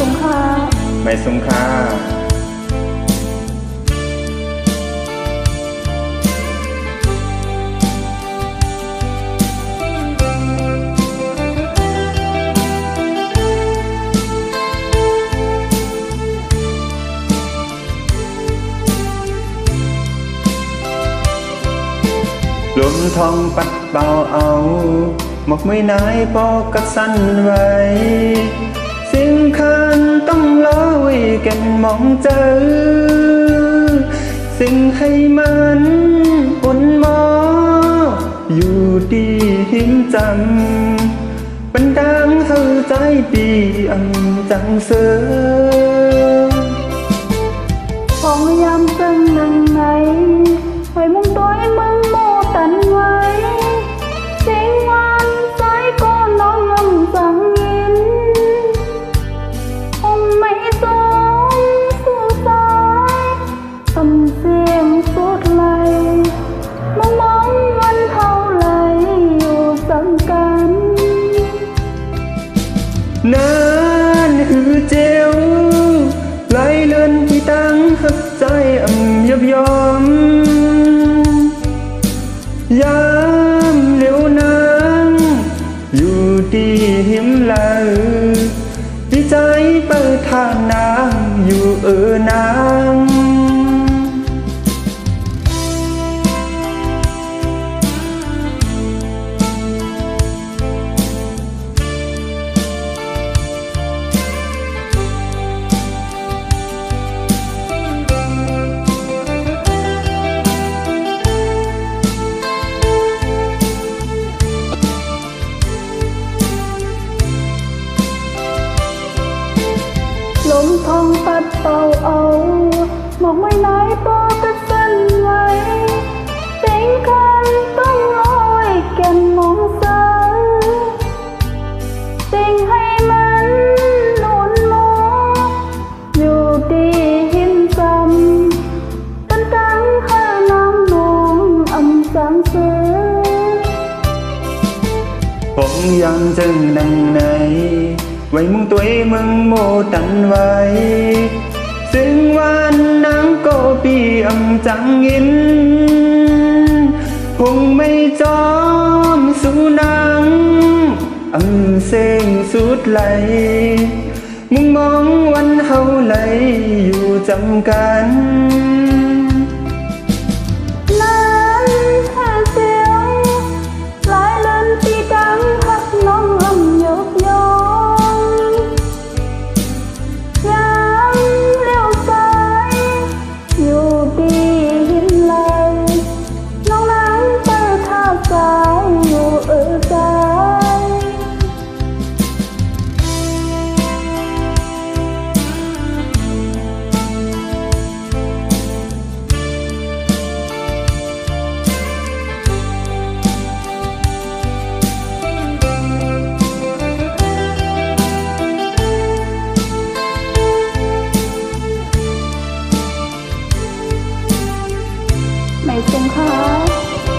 สงค่าไม่สงค่าลมทองปัดเป่าเอา หมกไม่นายปอกกระสันไว้ คันต้องล้อไว้แกันมองเจอ สิ่งให้มันอุ่นหมอ อยู่ดีหิมจำบันดังเข้าใจปีอังจังเสือพองยามซึ่งนัง ตั้งหักใจอ่ำยับยอมยามเหลียวนางอยู่ดีหิมลาดีใจเปิดทางนางอยู่เออนาง ทองปัดเป่าเอาหมอกไม่น้อยปอกระสันไว้สิ่งคันต้องลอยแก่นมองสายสิ่งให้มันหนุนมออยู่ดีหินจำตันตังข้าน้ำนองอำสังเสือผมยังจึงดังใน ไว้มึงตัวมึงโมตันไว้ ซึ่งวันนางโกปีอำจังยินคงไม่จอมสู่นางอำเสงสุดไหล มึงมองวันเฮาไหลอยู่จำกัน ไม่สงค่ะ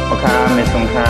พ่อค้าไม่สงค่า